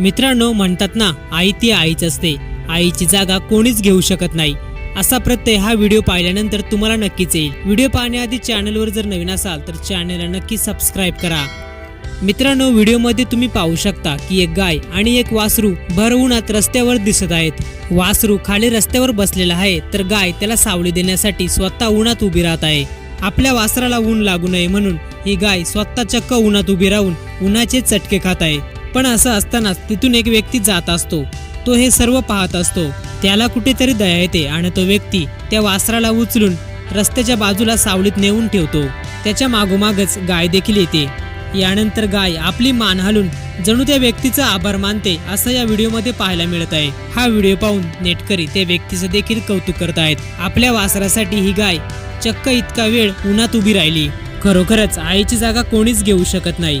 मित्रांनो म्हणतात ना आई ती आईच असते. आईची जागा कोणीच घेऊ शकत नाही. असा प्रत्यय हा व्हिडिओ पाहिल्यानंतर तुम्हाला नक्कीच येईल. व्हिडिओ पाहण्याआधी चॅनलवर जर नवीन असाल तर चॅनलला नक्की सबस्क्राईब करा. मित्रांनो व्हिडिओमध्ये तुम्ही पाहू शकता की एक गाय आणि एक वासरू भर उन्हात रस्त्यावर दिसत आहेत. वासरू खाली रस्त्यावर बसलेला आहे तर गाय त्याला सावली देण्यासाठी स्वतः उन्हात उभी राहत आहे. आपल्या वासराला ऊन लागू नये म्हणून ही गाय स्वतः चक्क उन्हात उभी राहून उन्हाचे चटके खात आहे. पण असं असतानाच तिथून एक व्यक्ती जात असतो. तो हे सर्व पाहत असतो. त्याला कुठेतरी दया येते आणि तो व्यक्ती त्या वासराला उचलून रस्त्याच्या बाजूला सावलीत नेऊन ठेवतो. त्याच्या मागोमागच गाय देखील येते. यानंतर गाय आपली मान हलून जणू त्या व्यक्तीचा आभार मानते असं या व्हिडिओमध्ये पाहायला मिळत आहे. हा व्हिडिओ पाहून नेटकरी त्या व्यक्तीचं देखील कौतुक करत आहेत. आपल्या वासरासाठी ही गाय चक्क इतका वेळ उन्हात उभी राहिली. खरोखरच आईची जागा कोणीच घेऊ शकत नाही.